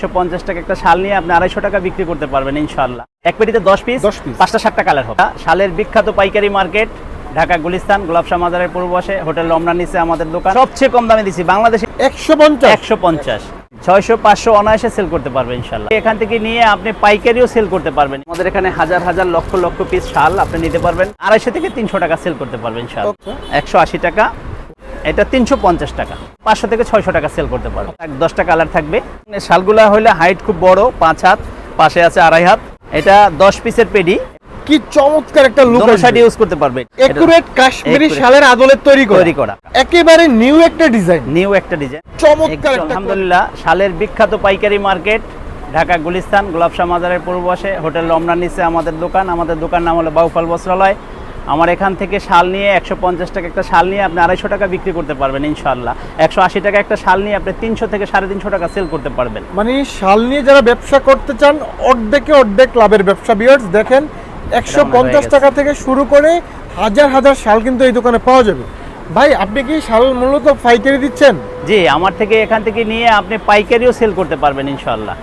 একশো পঞ্চাশ টাকা একটা শাল নিয়ে আপনি আড়াইশো টাকা বিক্রি করতে পারবেন ইনশাল্লাহ এক পেটিতে দশ পিস 10 piece। পাঁচটা সাতটা কালার হবে। শালের বিখ্যাত পাইকারি মার্কেট ঢাকা গুলিস্তান মাজারের হোটেল রমনা নিচে আমাদের দোকান। সবচেয়ে কম দামে দিছি বাংলাদেশে একশো পঞ্চাশ। একশো পঞ্চাশ। ছয়শো পাঁচশো অনায়াসে সেল করতে পারবেন ইনশাল্লাহ এখান থেকে নিয়ে আপনি পাইকারিও সেল করতে পারবেন। আমাদের এখানে হাজার হাজার লক্ষ লক্ষ পিস শাল আপনি নিতে পারবেন। আড়াইশো থেকে তিনশো টাকা সেল করতে পারবেন শাল একশো আশি টাকা এটা তিনশো পঞ্চাশ টাকা। পাঁচশো থেকে ছয়শো টাকা সেল করতে পারবেন এক দশটা কালার থাকবে। শালগুলা হলে হাইট খুব বড় পাঁচ হাত পাশে আছে আড়াই হাত। এটা দশ পিসের পেডি। কি চমৎকার একটা লুক সাইড ইউজ করতে পারবেন একুরেট কাশ্মীরি শালের আদলের তৈরি করা। তৈরি করা। একেবারে নিউ একটা ডিজাইন নিউ একটা ডিজাইন চমৎকার আলহামদুলিল্লাহ শালের বিখ্যাত পাইকারি মার্কেট ঢাকা গুলিস্তান গোলাপশাহ মাজারের পূর্ব হোটেল রমনার নিচে আমাদের দোকান। আমাদের দোকান নাম হলো বাউফল বস্ত্রালয়। আমার এখান থেকে শাল নিয়ে একশো পঞ্চাশ টাকা একটা শাল নিয়ে আপনি আড়াইশো টাকা বিক্রি করতে পারবেন ইনশাল্লাহ একশো আশি টাকা একটা শাল নিয়ে আপনি তিনশো থেকে সাড়ে তিনশো টাকা সেল করতে পারবেন। মানে শাল নিয়ে যারা ব্যবসা করতে চান অর্ধেকে অর্ধেক লাভের ব্যবসা বিয়ার্স দেখেন একশো পঞ্চাশ টাকা থেকে শুরু করে হাজার হাজার শাল কিন্তু এই দোকানে পাওয়া যাবে। ভাই আপনি কি শাল মূলত পাইকারি দিচ্ছেন? জি আমার থেকে এখান থেকে নিয়ে আপনি পাইকারিও সেল করতে পারবেন ইনশাল্লাহ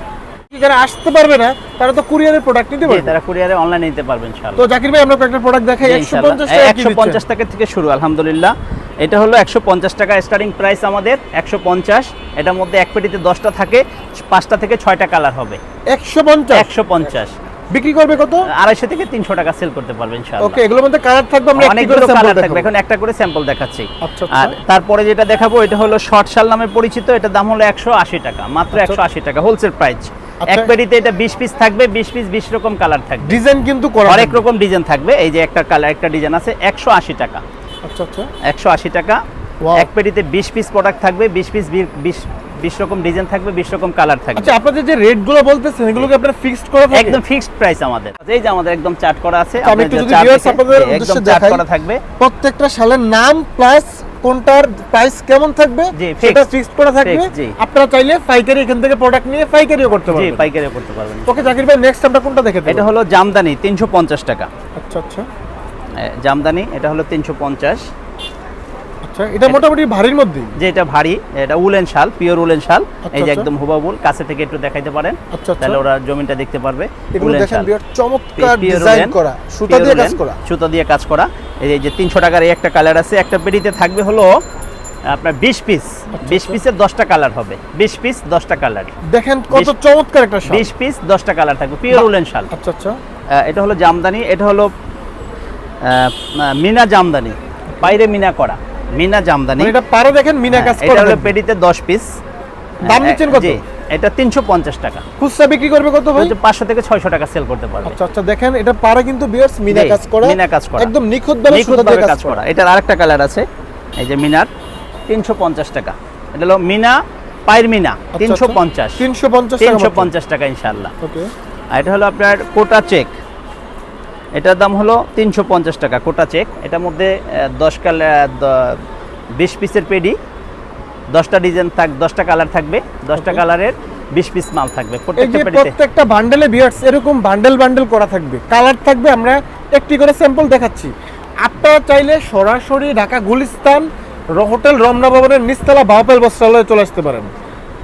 যারা আসতে পারবে না তারা তো কুরিয়ারের প্রোডাক্ট নিতে পারবে। তারা কুরিয়ারে অনলাইনে নিতে পারবেন তো জাকির ভাই আমরা কয়েকটা প্রোডাক্ট দেখাই টাকা থেকে শুরু আলহামদুলিল্লাহ। এটা হলো একশো পঞ্চাশ টাকা স্টার্টিং প্রাইস আমাদের একশো পঞ্চাশ। এটার মধ্যে এক পেটিতে দশটা থাকে পাঁচটা থেকে ছয়টা কালার হবে। একশো পঞ্চাশ? একশো পঞ্চাশ। বিক্রি করবে কত? আড়াইশো থেকে তিনশো টাকা সেল করতে পারবেন ওকে এগুলোর মধ্যে কালার থাকবে আমরা অনেকগুলো কালার থাকবে। এখন একটা করে স্যাম্পল দেখাচ্ছি। আচ্ছা, আচ্ছা। আর তারপরে যেটা দেখাবো এটা হলো শর্ট শাল নামে পরিচিত এটা দাম হলো একশো আশি টাকা মাত্র একশো আশি টাকা হোলসেল প্রাইস এক পেটিতে এটা বিশ পিস থাকবে বিশ পিস বিশ রকম কালার থাকবে। ডিজাইন কিন্তু করা অনেক রকম ডিজাইন থাকবে। এই যে একটা কালার একটা ডিজাইন আছে একশো আশি টাকা। আচ্ছা আচ্ছা। একশো আশি টাকা। এক পেটিতে বিশ পিস প্রোডাক্ট থাকবে বিশ পিস বিশ বিশ রকম ডিজাইন থাকবে বিশ রকম কালার থাকবে। আচ্ছা আপনাদের যে রেটগুলো বলতেছেন এগুলো কি আপনারা ফিক্সড করা থাকে? একদম ফিক্সড প্রাইস আমাদের। এই যে আমাদের একদম চার্ট করা আছে তো আমি একটু যদি দেখে- আপনাদের উদ্দেশ্যে দেখাই। করা থাকবে। প্রত্যেকটা শালের নাম প্লাস কোনটার প্রাইস কেমন থাকবে সেটা. ফিক্সড করা থাকবে। আপনারা চাইলে পাইকারি এখান থেকে প্রোডাক্ট নিয়ে পাইকারিও করতে জি পাইকারিও করতে পারবেন। ওকে জাকির ভাই নেক্সট আমরা কোনটা দেখে এটা হলো জামদানি তিনশো পঞ্চাশ টাকা। আচ্ছা আচ্ছা। জামদানি এটা হলো তিনশো পঞ্চাশ। আচ্ছা এটা মোটামুটি ভারীর মধ্যে যে এটা ভারী এটা উলেন শাল পিওর উলেন শাল। এই যে আচ্ছা। একদম হুবাবুল কাছে থেকে একটু দেখাইতে পারেন। আচ্ছা, আচ্ছা। তাহলে ওরা জমিনটা দেখতে পারবে। উলেন শাল। চমৎকার ডিজাইন করা সুতা দিয়ে কাজ করা। সুতা দিয়ে কাজ করা। এই যে তিনশো টাকার এই একটা কালার আছে একটা পেটিতে থাকবে হলো আপনার বিশ পিস বিশ পিসের দশটা কালার হবে। বিশ পিস দশটা কালার দেখেন কত চমৎকার একটা শাল। বিশ পিস দশটা কালার থাকবে পিওর উলেন শাল। আচ্ছা আচ্ছা। এটা হলো জামদানি এটা হলো মিনা জামদানি বাইরে মিনা করা। মিনা জামদানি। মানে এটা পারে দেখেন মিনা কাজ হ্যাঁ, এটা হলো। পেটিতে দশ পিস দাম নিচ্ছেন কত? এটা তিনশো পঞ্চাশ টাকা। খুচরা বিক্রি করবে কত ভাই? পাঁচশো থেকে ছয়শো টাকা সেল করতে পারবে। আচ্ছা আচ্ছা দেখেন এটা পারে কিন্তু বিয়ার্স মিনা কাজ করা। মিনা কাজ করা। একদম নিখুঁত ভাবে সুতা নিখুঁতভাবে দিয়ে কাজ করা। এটার আরেকটা কালার আছে। এই যে মিনার তিনশো পঞ্চাশ টাকা। এটা হলো মিনা পায়ের মিনা তিনশো পঞ্চাশ। তিনশো পঞ্চাশ তিনশো পঞ্চাশ টাকা ইনশাল্লাহ ওকে। আর এটা হলো আপনার কোটা চেক এটার দাম হলো তিনশো পঞ্চাশ টাকা কোটা চেক। এটার মধ্যে দশ কালার বিশ পিসের পেডি দশটা ডিজাইন থাক দশটা কালার থাকবে দশটা কালারের বিশ পিস মাল থাকবে প্রত্যেকটা প্রত্যেকটা বান্ডেলে বিয়ার্স এরকম বান্ডেল বান্ডেল করা থাকবে। কালার থাকবে আমরা একটি করে স্যাম্পল দেখাচ্ছি। আপনারা চাইলে সরাসরি ঢাকা গুলিস্তান র- হোটেল রমনা ভবনের নিচতলা বাউপেল বস্ত্রালয়ে চলে আসতে পারেন।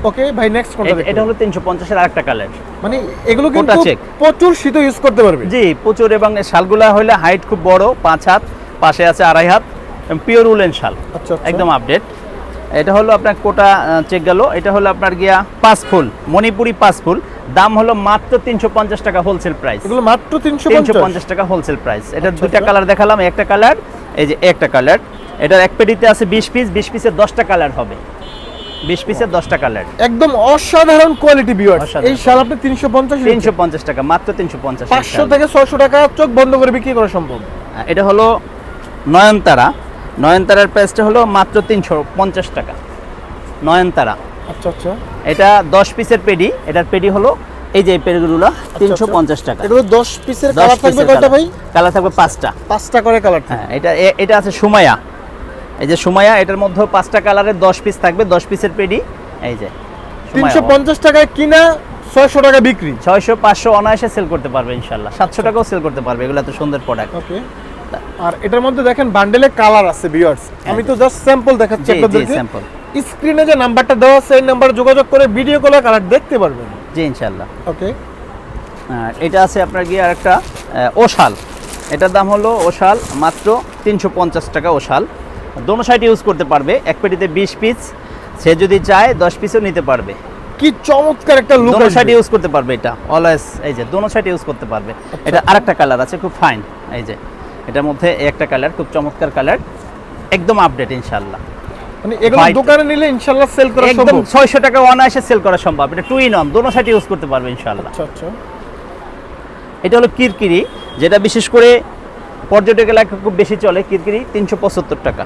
ওকে ভাই নেক্সট কোনটা এটা- হলো তিনশো পঞ্চাশের আরেকটা কালার মানে এগুলো কিন্তু প্রচুর শীত ইউজ করতে পারবে। জি প্রচুর এবং শালগুলা হলে হাইট খুব বড় পাঁচ হাত পাশে আছে আড়াই হাত পিওর উলেন শাল। আচ্ছা আচ্ছা। একদম আপডেট এটা হলো আপনার কোটা চেক গেল। এটা হলো আপনার গিয়া পাঁচ ফুল মণিপুরি পাঁচ ফুল। দাম হলো মাত্র তিনশো পঞ্চাশ টাকা হোলসেল প্রাইস এগুলো মাত্র তিনশো তিনশো পঞ্চাশ টাকা হোলসেল প্রাইস এটা আচ্ছা, দুইটা আচ্ছা। কালার দেখালাম একটা কালার এই যে একটা কালার এটার এক পেটিতে আছে বিশ পিস বিশ পিসের দশটা কালার হবে। বিশ পিসের দশটা কালার একদম অসাধারণ কোয়ালিটি অসাধারণ। এই শাল আপনি তিনশো পঞ্চাশ তিনশো পঞ্চাশ টাকা মাত্র তিনশো পঞ্চাশ পাঁচশো থেকে ছয়শো টাকা চোখ বন্ধ করে বিক্রি করা সম্ভব। এটা হলো নয়নতারা। নয়নতারার প্রাইসটা হলো মাত্র তিনশো পঞ্চাশ টাকা। নয়নতারা। আচ্ছা আচ্ছা। এটা দশ পিসের পেডি। এটার পেডি হলো এই যে পেডিগুলো তিনশো পঞ্চাশ টাকা। এগুলো দশ পিসের কালার থাকবে কয়টা ভাই? কালার থাকবে পাঁচটা। পাঁচটা করে কালার হ্যাঁ এটা এটা আছে সুমায়া এই যে সুমায়া এটার মধ্যে পাঁচটা কালারের দশ পিস থাকবে দশ পিসের পেডি। এই যে তিনশো পঞ্চাশ টাকায় কিনা ছয়শো টাকা বিক্রি। ছয়শো পাঁচশো অনায়াসে সেল করতে পারবে ইনশাল্লাহ। সাতশো টাকাও সেল করতে পারবে এগুলো এত সুন্দর প্রোডাক্ট ওকে আর এটার মধ্যে দেখেন বান্ডেলে কালার আছে ভিউয়ার্স আমি তো জাস্ট স্যাম্পল দেখাচ্ছি আপনাদেরকে। স্যাম্পল স্ক্রিনে যে নাম্বারটা দেওয়া আছে এই নাম্বারে যোগাযোগ করে ভিডিও কলে কালার দেখতে পারবেন। জি ইনশাল্লাহ। ওকে আর এটা আছে আপনার গিয়ে আরেকটা ওশাল। এটার দাম হলো ওশাল মাত্র তিনশো পঞ্চাশ টাকা ওশাল। দোনো সাইড ইউজ করতে পারবে। এক পেটিতে বিশ পিস সে যদি চায় দশ পিসও নিতে পারবে। কি চমৎকার একটা লুক দোনো সাইড ইউজ করতে পারবে এটা। অলওয়েজ এই যে দোনো সাইড ইউজ করতে পারবে। এটা আরেকটা কালার আছে খুব ফাইন এই যে এটার মধ্যে একটা কালার খুব চমৎকার কালার একদম আপডেট ইনশাল্লাহ মানে এগুলো দোকানে নিলে ইনশাআল্লাহ সেল করা একদম সম্ভব। ছয়শো টাকা অনায়াসে সেল করা সম্ভব। এটা টু ইন অন দোনো সাইড ইউজ করতে পারবে ইনশাল্লাহ আচ্ছা আচ্ছা। এটা হলো কিরকিরি যেটা বিশেষ করে পর্যটক এলাকা খুব বেশি চলে। কিরকিরি তিনশো পঁচাত্তর টাকা।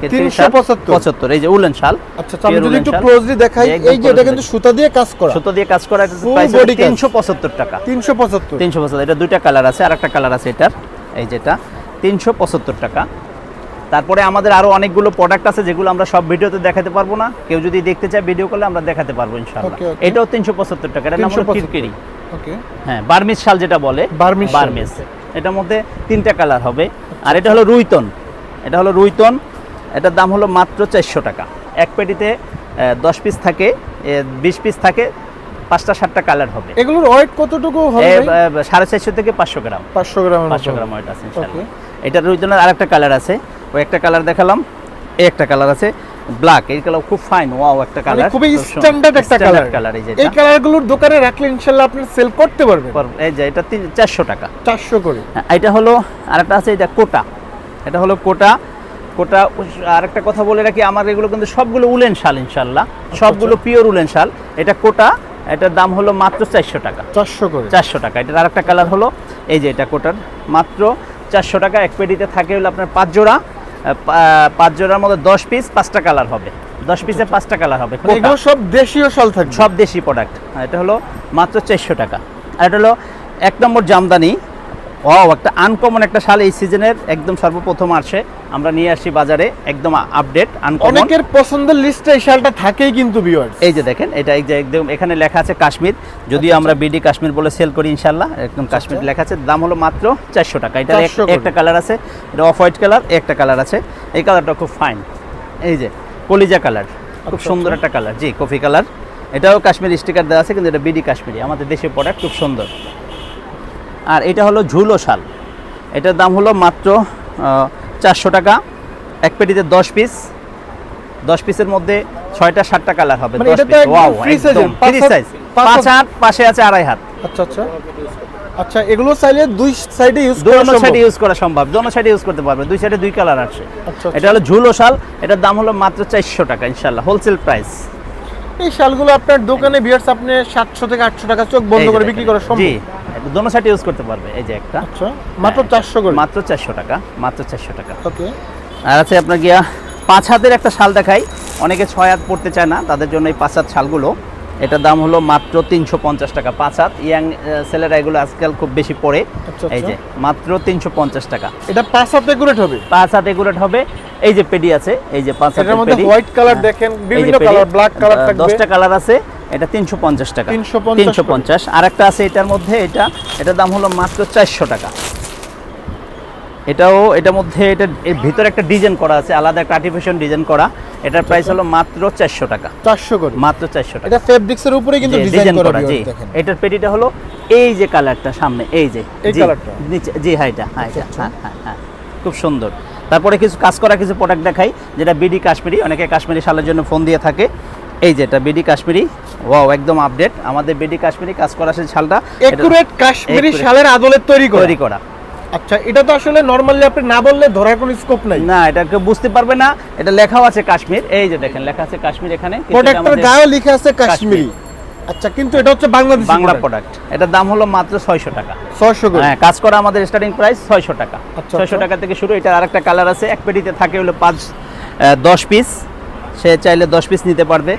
কিরকিরি শাল 375 পঁচাত্তর এই যে উলেন শাল আচ্ছা আমি Pure যদি একটু ক্লোজলি দেখাই এই যে এটা কিন্তু সুতা দিয়ে কাজ করা। সুতো দিয়ে কাজ করা Full প্রাইস body কাজ। তিনশো পঁচাত্তর টাকা। তিনশো পঁচাত্তর। তিনশো পঁচাত্তর এটা দুইটা কালার আছে আর একটা কালার আছে এটার এই যেটা। তিনশো পঁচাত্তর টাকা। তারপরে আমাদের আরও অনেকগুলো প্রোডাক্ট আছে যেগুলো আমরা সব ভিডিওতে দেখাতে পারব না। কেউ যদি দেখতে চায় ভিডিও করলে আমরা দেখাতে পারব ইনশাআল্লাহ. এটাও তিনশো পঁচাত্তর টাকা এটার নাম হলো কিরকিরি। ওকে হ্যাঁ বার্মিস শাল যেটা বলে বার্মিজ বার্মিস এটার মধ্যে তিনটা কালার হবে। আর এটা হলো রুইতন এটা হলো রুইতন এটার দাম হলো মাত্র চারশো টাকা। এক পেটিতে দশ পিস থাকে বিশ পিস থাকে পাঁচটা সাতটা কালার হবে। এগুলোর ওয়েট কতটুকু হবে সাড়ে চারশো থেকে পাঁচশো গ্রাম। পাঁচশো গ্রাম পাঁচশো গ্রাম ওয়েট আছে এটার রুইতনের আরেকটা কালার আছে। ওই একটা কালার দেখালাম এই একটা কালার আছে ব্ল্যাক এই কালার খুব ফাইন ওয়াও একটা মানে কালার খুবই স্ট্যান্ডার্ড একটা কালার কালার এই এই কালারগুলোর দোকানে রাখলে ইনশাআল্লাহ আপনি সেল করতে পারবেন। পর- এই যে এটা তিন- চারশো টাকা। চারশো করে। হ্যাঁ, এটা হলো আরেকটা আছে এটা কোটা। এটা হলো কোটা। কোটা আরেকটা কথা বলে রাখি আমার এগুলো কিন্তু সবগুলো উলেন শাল ইনশাল্লাহ। সবগুলো পিওর উলেন শাল। এটা কোটা এটার দাম হলো মাত্র চারশো টাকা। চারশো করে? চারশো টাকা। এটার আরেকটা কালার হলো এই যে এটা কোটার মাত্র চারশো টাকা। এক পেটিতে থাকে হলো আপনার পাঁচ জোড়া। পাঁচ জোড়ার মধ্যে দশ পিস পাঁচটা কালার হবে। দশ পিসে পাঁচটা কালার হবে। মানে এগুলো সব দেশীয় শাল থাকবে? সব দেশি প্রোডাক্ট এটা হলো মাত্র চারশো টাকা। আর এটা হলো এক নম্বর জামদানি। ও একটা আনকমন একটা শাল এই সিজনের একদম সর্বপ্রথম আসে। আমরা নিয়ে আসি বাজারে একদম আপডেট আনকমন অনেকের পছন্দের লিস্টে এই শালটা থাকেই কিন্তু ভিউয়ার্স এই যে দেখেন এটা এই যে একদম এখানে লেখা আছে কাশ্মীর। যদিও আমরা বিডি কাশ্মীর বলে সেল করি ইনশাল্লাহ একদম কাশ্মীর লেখা আছে। দাম হলো মাত্র চারশো টাকা। এটা একটা কালার আছে এটা অফ হোয়াইট কালার একটা কালার আছে। এই কালারটা খুব ফাইন এই যে কলিজা কালার খুব আচ্ছা, সুন্দর একটা কালার জি কফি কালার এটাও কাশ্মীর স্টিকার দেওয়া আছে কিন্তু এটা বিডি কাশ্মীরি। আমাদের দেশের প্রোডাক্ট খুব সুন্দর। আর এটা হলো ঝুলো শাল। এটার দাম হলো মাত্র চারশো টাকা। এক পেটিতে দশ পিস দশ পিসের মধ্যে ছয়টা সাতটা কালার হবে। মানে 10 এটা তো piece। একদম Wow, free size একদম এর, পাঁচ হাত- পাশে আছে আড়াই হাত। আচ্ছা আচ্ছা। আচ্ছা এগুলো চাইলে দুই সাইডে ইউজ দোনো সাইডে ইউজ করা সম্ভব। দোনো সাইডে ইউজ করতে পারবে। দুই সাইডে দুই কালার আছে আচ্ছা এটা হলো ঝুলো শাল। এটার দাম হলো মাত্র চারশো টাকা ইনশাল্লাহ হোলসেল প্রাইস এই শালগুলো আপনার দোকানে বিয়ার্স আপনি সাতশো থেকে আটশো টাকা চোখ বন্ধ করে বিক্রি করা সম্ভব। জি দোনো সাইট ইউজ করতে পারবে এই যে একটা। আচ্ছা মাত্র হ্যাঁ। চারশো করে? মাত্র চারশো টাকা মাত্র চারশো টাকা। ওকে। আর আছে আপনার গিয়া পাঁচ হাতের একটা শাল দেখাই। অনেকে ছয় হাত পড়তে চায় না তাদের জন্য এই পাঁচ হাত শালগুলো। এটার দাম হলো মাত্র তিনশো পঞ্চাশ টাকা। পাঁচ হাত ইয়াং ছেলেরা এগুলো আজকাল খুব বেশি পড়ে আচ্ছা, এই যে মাত্র তিনশো পঞ্চাশ টাকা। এটা পাঁচ হাত একুরেট হবে পাঁচ হাত এগুলেট হবে এই যে পেডি আছে এই যে পাঁচ হাতের মধ্যে হোয়াইট কালার হ্যাঁ। দেখেন বিভিন্ন কালার ব্ল্যাক কালার থাকবে। দশটা কালার আছে এটা তিনশো পঞ্চাশ টাকা। 350 তিনশো পঞ্চাশ। আর একটা আছে এটার মধ্যে এটা এটার দাম হলো মাত্র চারশো টাকা। এটাও এটার মধ্যে এটা এর ভিতরে একটা ডিজাইন করা আছে আলাদা একটা আর্টিফিশিয়াল ডিজাইন করা। এটার প্রাইস হলো মাত্র চারশো টাকা। চারশো করে। মাত্র চারশো টাকা। এটা ফেব্রিক্সের উপরে কিন্তু ডিজাইন করা জি। দেখেন এটার পেটিটা হলো এই যে কালারটা সামনে এই যে। এই কালারটা? নিচে জি হ্যাঁ এটা হ্যাঁ আচ্ছা। হ্যাঁ হ্যাঁ হ্যাঁ। খুব সুন্দর। তারপরে কিছু কাজ করা কিছু প্রোডাক্ট দেখাই যেটা বিডি কাশ্মীরি। অনেকে কাশ্মীরি শালের জন্য ফোন দিয়ে থাকে। এই যেটা বিডি কাশ্মীরি। ওয়াও একদম আপডেট আমাদের বিডি কাশ্মীরি কাজ করা সেই শালটা। এটা একুরেট কাশ্মীরি। শালের করে। তৈরি করা। আচ্ছা এটা তো আসলে নরমালি আপনি না বললে ধরার কোনো স্কোপ নাই। না এটা কেউ বুঝতে পারবে না। এটা লেখাও আছে কাশ্মীর। এই যে দেখেন লেখা আছে কাশ্মীর এখানে প্রোডাক্টের গায়ে লেখা আছে কাশ্মীরি। আচ্ছা কিন্তু এটা হচ্ছে বাংলাদেশি বাংলা প্রোডাক্ট এটার দাম হলো মাত্র ছয়শো টাকা। ছয়শো করে। হ্যাঁ কাজ করা আমাদের স্টার্টিং প্রাইস ছয়শো টাকা। আচ্ছা, ছয়শো আচ্ছা। টাকা থেকে শুরু এটা আরেকটা কালার আছে। এক পেটিতে থাকে হলো পাঁচ আহ, দশ পিস সে চাইলে দশ পিস নিতে পারবে।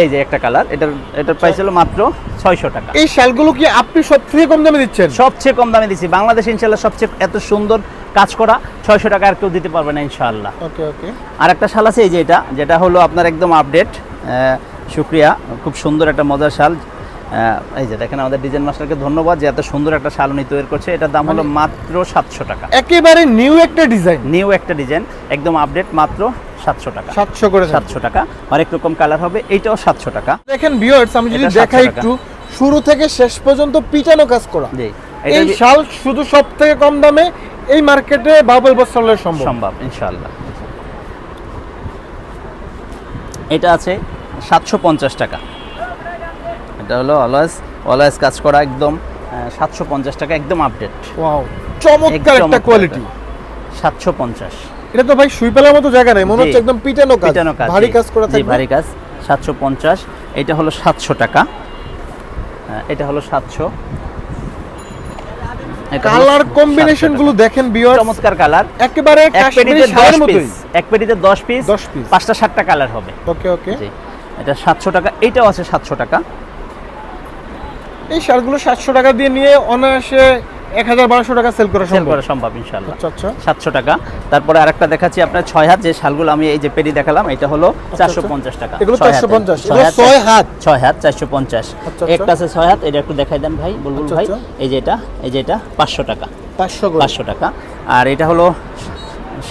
এই যে একটা কালার এটার এটার প্রাইস হলো মাত্র ছয়শো টাকা। এই শালগুলো কি আপনি সব থেকে কম দামে দিচ্ছেন? সবচেয়ে কম দামে দিচ্ছি। বাংলাদেশ ইনশাল্লাহ সবচেয়ে এত সুন্দর কাজ করা ছয়শো টাকা আর কেউ দিতে পারবে না ইনশাআল্লাহ। ওকে ওকে। আর একটা শাল আছে এই যে এটা যেটা হলো আপনার একদম আপডেট শুক্রিয়া খুব সুন্দর একটা মজার শাল। এই যে দেখেন আমাদের ডিজাইন মাস্টারকে ধন্যবাদ যে এত সুন্দর একটা শাল উনি তৈরি করছে। এটার দাম হলো মাত্র সাতশো টাকা। একেবারে নিউ একটা ডিজাইন নিউ একটা ডিজাইন একদম আপডেট মাত্র সাতশো টাকা। সাতশো করে। সাতশো টাকা। হরেক রকম কালার হবে এইটাও সাতশো টাকা। দেখেন ভিউয়ার্স আমি যদি এটা 700 দেখাই একটু শুরু থেকে শেষ পর্যন্ত পিটানো কাজ করা। জি এই শাল শুধু সব থেকে কম দামে এই মার্কেটে বাবুল বস্ত্রালয় সম্ভব। সম্ভব ইনশাআল্লাহ। এটা আছে সাতশো পঞ্চাশ টাকা। এটা হলো অলওয়েজ অলওয়েজ কাজ করা একদম সাতশো পঞ্চাশ টাকা একদম আপডেট ওয়াও চমৎকার একটা কোয়ালিটি সাতশো পঞ্চাশ। এটা তো ভাই সুই পেলার মতো জায়গা নেই মনে হচ্ছে একদম পিটানো কাজ পিটানো কাজ ভারী কাজ করা জি, থাকবে। ভারী কাজ সাতশো পঞ্চাশ এটা হলো সাতশো টাকা। হ্যাঁ, এটা হলো সাতশো। কালার কম্বিনেশনগুলো দেখেন বিয়ার চমৎকার কালার একেবারে কাশ্মীরি শাড়ির মতোই। এক পেটিতে দশ পিস 10 piece। পাঁচটা সাতটা কালার হবে। ওকে ওকে। জি এটা সাতশো টাকা এইটাও আছে সাতশো টাকা। এই শাড়িগুলো সাতশো টাকা দিয়ে নিয়ে অনায়াসে এক হাজার বারোশো টাকা সেল করা সেল করা সম্ভব ইনশাল্লাহ আচ্ছা আচ্ছা। সাতশো টাকা। তারপরে আরেকটা দেখাচ্ছি আপনার ছয় হাত যে শালগুলো আমি এই যে পেরি দেখালাম এটা হলো চারশো পঞ্চাশ টাকা। আচ্ছা, এগুলো 450 এগুলো ছয় হাত। ছয় হাত চারশো পঞ্চাশ। আচ্ছা, একটা আছে ছয় হাত এটা একটু দেখাই দেন ভাই বুলবুল আচ্ছা, ভাই। আচ্ছা। এই যে এটা এই যে এটা পাঁচশো টাকা। পাঁচশো পাঁচশো টাকা। আর এটা হলো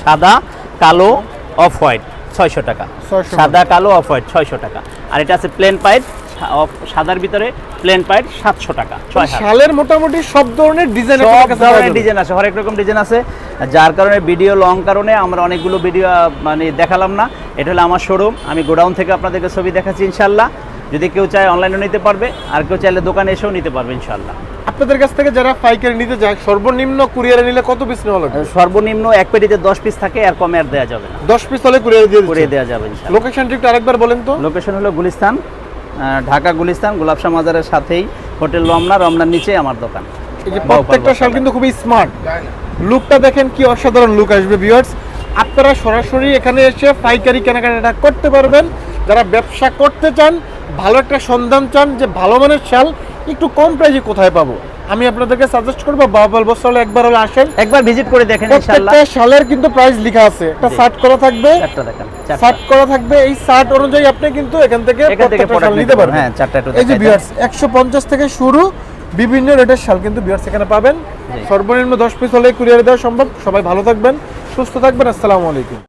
সাদা কালো অফ হোয়াইট ছয়শো টাকা। সাদা কালো অফ হোয়াইট ছয়শো টাকা। আর এটা আছে প্লেন পাইট সাদার ভিতরে প্লেন পাইট সাতশো টাকা শালের মোটামুটি সব ধরনের ডিজাইন সব ধরনের ডিজাইন আছে হরেক রকম ডিজাইন আছে। যার কারণে ভিডিও লং কারণে আমরা অনেকগুলো ভিডিও মানে দেখালাম না। এটা হলো আমার শোরুম আমি গোডাউন থেকে আপনাদেরকে ছবি দেখাচ্ছি ইনশাল্লাহ। যদি কেউ চায় অনলাইনে নিতে পারবে আর কেউ চাইলে দোকানে এসেও নিতে পারবে ইনশাল্লাহ। আপনাদের কাছ থেকে যারা পাইকারি নিতে যায় সর্বনিম্ন কুরিয়ারে নিলে কত পিস নেওয়া লাগবে? সর্বনিম্ন এক পেটিতে দশ পিস থাকে আর কমে আর দেওয়া যাবে না। দশ পিস হলে কুরিয়ারে দিয়ে দেওয়া যাবে লোকেশনটা একটু আরেকবার বলেন তো। লোকেশন হলো গুলিস্তান ঢাকা গুলিস্তান গোলাপশা মাজারের সাথেই হোটেল রমনা রমনার নিচে আমার দোকান। এই যে প্রত্যেকটা শাল কিন্তু খুবই স্মার্ট লুকটা দেখেন কি অসাধারণ লুক আসবে ভিউয়ার্স আপনারা সরাসরি এখানে এসে পাইকারি কেনাকাটা করতে পারবেন। যারা ব্যবসা করতে চান ভালো একটা সন্ধান চান যে ভালো মানের শাল একটু কম প্রাইসে কোথায় পাবো? আমি আপনাদেরকে সাজেস্ট করব বাবাল বস্ত্রালয় একবার হলে আসেন। একবার ভিজিট করে দেখেন প্রত্যেকটা শালের কিন্তু প্রাইস লেখা আছে। একটা। শার্ট করা থাকবে। শার্ট করা থাকবে এই শার্ট অনুযায়ী আপনি কিন্তু এখান থেকে প্রত্যেকটা শাল নিতে পারবেন। হ্যাঁ চারটা এই যে একশো পঞ্চাশ থেকে শুরু বিভিন্ন রেটের শাল কিন্তু বিয়ার্স এখানে পাবেন। সর্বনিম্ন দশ পিস হলে কুরিয়ারে দেওয়া সম্ভব। সবাই ভালো থাকবেন সুস্থ থাকবেন আসসালামু আলাইকুম।